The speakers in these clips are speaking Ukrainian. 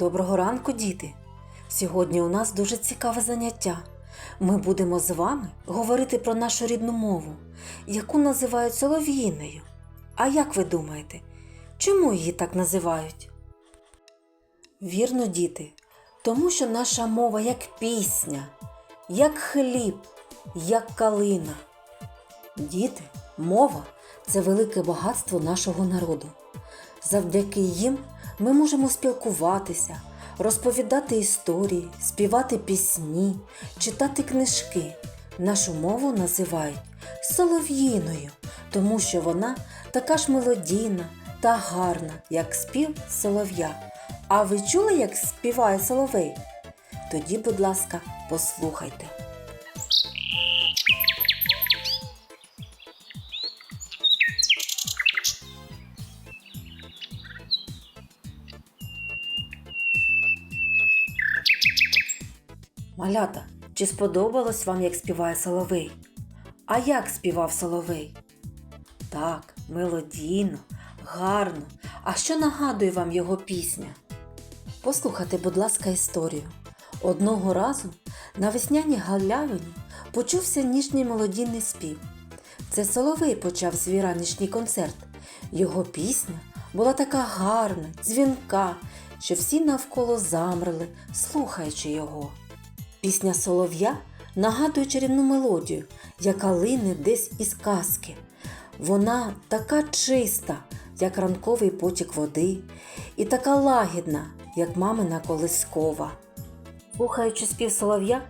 Доброго ранку, діти! Сьогодні у нас дуже цікаве заняття. Ми будемо з вами говорити про нашу рідну мову, яку називають солов'їною. А як ви думаєте, чому її так називають? Вірно, діти, тому що наша мова як пісня, як хліб, як калина. Діти, мова це велике багатство нашого народу. Завдяки їм ми можемо спілкуватися, розповідати історії, співати пісні, читати книжки. Нашу мову називають солов'їною, тому що вона така ж мелодійна та гарна, як спів солов'я. А ви чули, як співає соловей? Тоді, будь ласка, послухайте. Малята, чи сподобалось вам, як співає соловей? А як співав соловей? Так, мелодійно, гарно. А що нагадує вам його пісня? Послухайте, будь ласка, історію. Одного разу на весняній галявині почувся ніжний мелодійний спів. Це соловей почав свій ранішній концерт. Його пісня була така гарна, дзвінка, що всі навколо замерли, слухаючи його. Пісня солов'я нагадує чарівну мелодію, яка лине десь із казки. Вона така чиста, як ранковий потік води, і така лагідна, як мамина колискова. Слухаючи спів солов'я,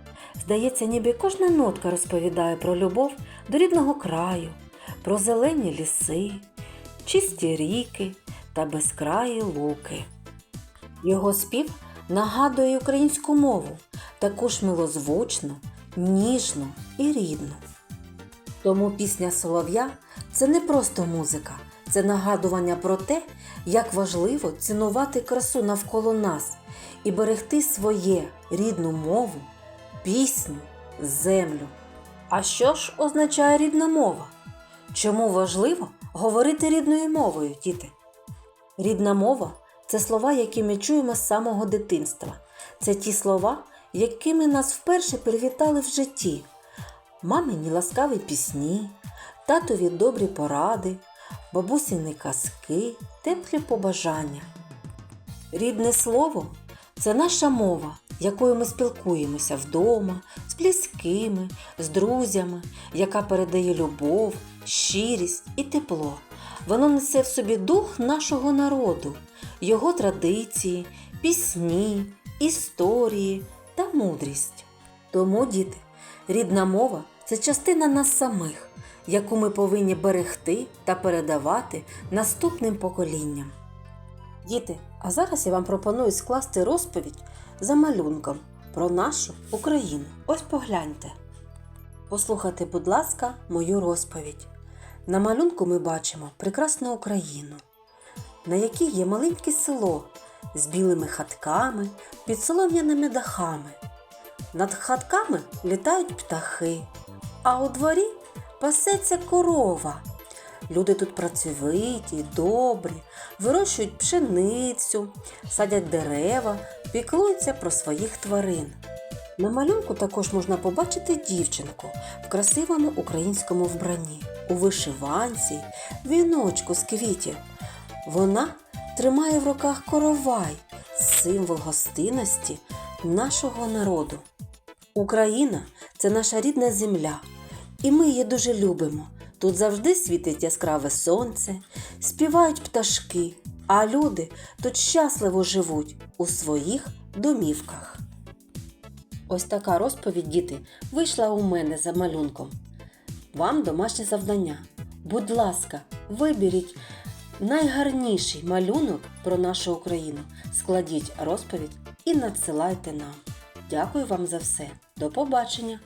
здається, ніби кожна нотка розповідає про любов до рідного краю, про зелені ліси, чисті ріки та безкраї луки. Його спів нагадує українську мову, таку ж милозвучну, ніжну і рідну. Тому пісня Солов'я це не просто музика, це нагадування про те, як важливо цінувати красу навколо нас і берегти своє рідну мову, пісню, землю. А що ж означає рідна мова? Чому важливо говорити рідною мовою, діти? Рідна мова це слова, які ми чуємо з самого дитинства. Це ті слова, якими нас вперше привітали в житті. Мамині ласкаві пісні, татові добрі поради, бабусіни казки, теплі побажання. Рідне слово це наша мова, якою ми спілкуємося вдома, з близькими, з друзями, яка передає любов, щирість і тепло. Воно несе в собі дух нашого народу, його традиції, пісні, історії та мудрість. Тому, діти, рідна мова це частина нас самих, яку ми повинні берегти та передавати наступним поколінням. Діти, а зараз я вам пропоную скласти розповідь за малюнком про нашу Україну. Ось погляньте. Послухайте, будь ласка, мою розповідь. На малюнку ми бачимо прекрасну Україну, на якій є маленьке село з білими хатками під солом'яними дахами. Над хатками літають птахи, а у дворі пасеться корова. Люди тут працьовиті, добрі, вирощують пшеницю, садять дерева, піклуються про своїх тварин. На малюнку також можна побачити дівчинку в красивому українському вбранні, у вишиванці, віночку з квітів. Вона тримає в руках коровай, символ гостинності нашого народу. Україна це наша рідна земля, і ми її дуже любимо. Тут завжди світить яскраве сонце, співають пташки, а люди тут щасливо живуть у своїх домівках. Ось така розповідь, діти, вийшла у мене за малюнком. Вам домашнє завдання. Будь ласка, виберіть найгарніший малюнок про нашу Україну, складіть розповідь і надсилайте нам. Дякую вам за все. До побачення!